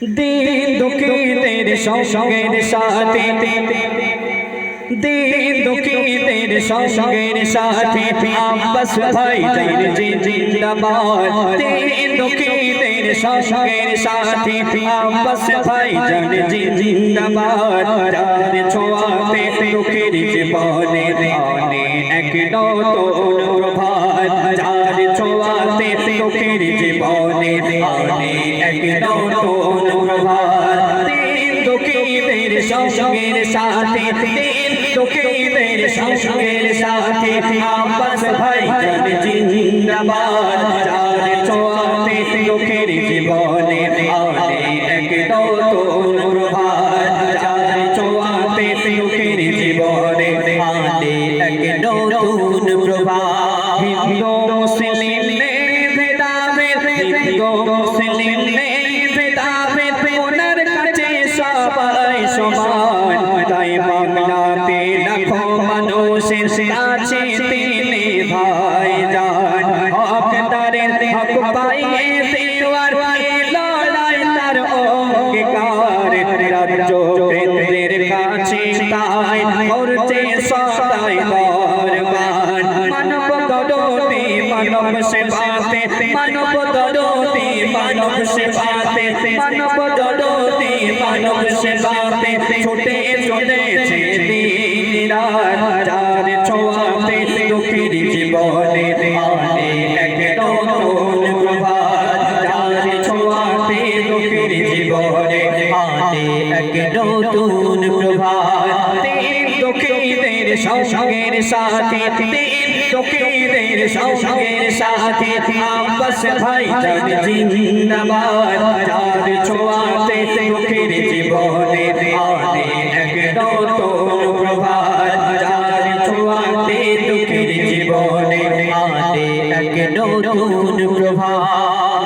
দিন দুঃখীদের সঙ্গের সাথে। দিন দুঃখীদের সঙ্গের সাথে। আব্বাস ভাই জান জিন্দাবাদ। দিন দুঃখীদের সঙ্গের সাথে। আব্বাস ভাই জান জিন্দাবাদ। যার ছোঁয়াতে দুঃখের জীবনে এক নতুন জিন্দাবাদ যার ছোঁয়াতে দুঃখের জীবনে। দেওয়ার লড়াই তার অঙ্গীকার। রাজ্য কেন্দ্রের কাছে তাই করছে সদাই দরবার মানব দরদি মানব সেবাতে ছুটে রাত। সঙ্গের সাথে তিন দুঃখীদের সঙ্গের সাথে আব্বাস ভাই জান জিন্দাবাদ, যার ছোঁয়াতে দুঃখীর জীবনে আনে এক নতুন প্রভাত, যার ছোঁয়াতে দুঃখীর জীবনে আনে এক নতুন প্রভাত।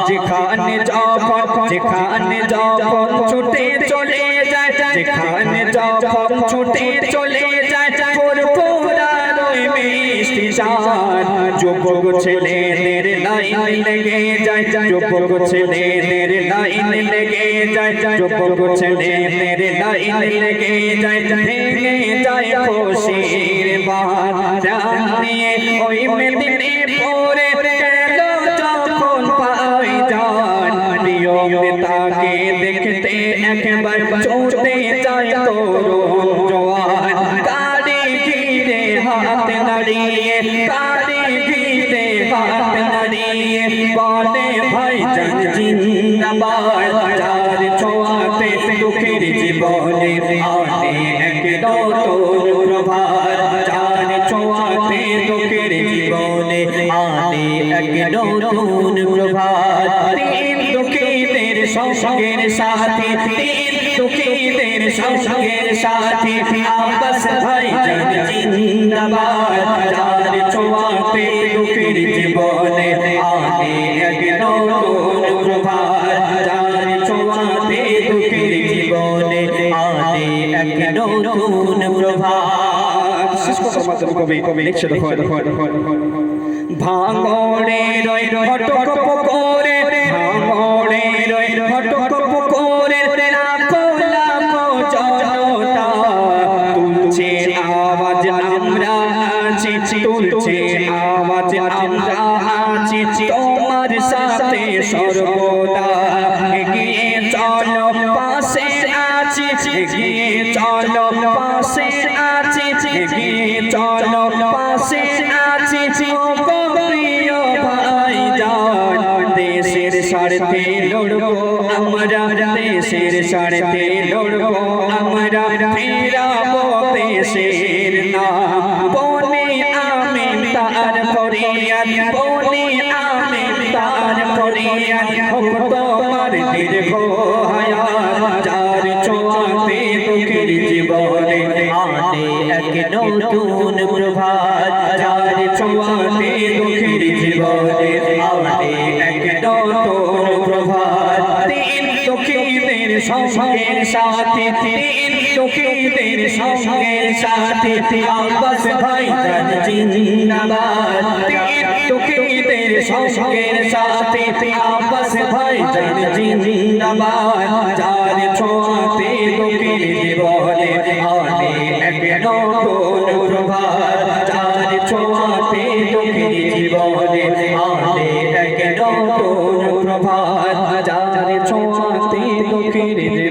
যেখানে যখন যেখানে যখন ছুটে চলে যায়, যেখানে যখন ছুটে চলে চাঁদ যুবক ছেলেদের লাইন লেগে যায়। যুবক ছেলেদের লাইন লেগে যায়। যুবক ছেলেদের লাইন লেগে যায়। ভেঙে যায় খুশির বাদ জানিয়ে ওই মেদিনে নাড়িয়ে গাড়ি ঘিরে হাত নাড়িয়ে বলে, ভাই জান জিন্দাবাদ, যার ছোঁয়াতে দুঃখের জীবনে আনে এক নতুন প্রভাত, যার ছোঁয়াতে দুঃখের জীবনে আনে এক নতুন প্রভাত। সঙ্গের সাথে তিন দুঃখীদের সঙ্গের সাথে ভাই জিন্দাবাদ দুঃখের জীবনে রই ফটক পুকুরে ভাঙড়ে আওয়াজ আমরা আছি তোমার সাথে সর্বদা। এগিয়ে চলো, পাশে আছি এগিয়ে চলো, পাশে আছি এগিয়ে চলো, পাশে আছি ও প্রিয় ভাই জান। দেশের স্বার্থে লড়বো আমরা আমরা, ফিরাবো দেশের নাম। তার বনে আমি তার ফরিয়াদ হোক তোমার দীর্ঘ হায়াত যার ছোঁয়াতে দুঃখের জীবনে আনে এক নতুন প্রভাত যার ছোঁয়াতে দুঃখের জীবনে আনে এক নতুন প্রভাত। তিন দুঃখীদের সঙ্গের সাথে তিন দুঃখীদের সঙ্গের সাথে, আব্বাস ভাই জান জিন্দাবাদ। তিন দুঃখীদের সঙ্গের সাথে আপস ভাই জিন্দাবাদ। যার ছোঁয়াতে লোকের জীবনে আনে এক নতুন প্রভাত, যার ছোঁয়াতে লোকের জীবনে ছোঁয়াতে লোকের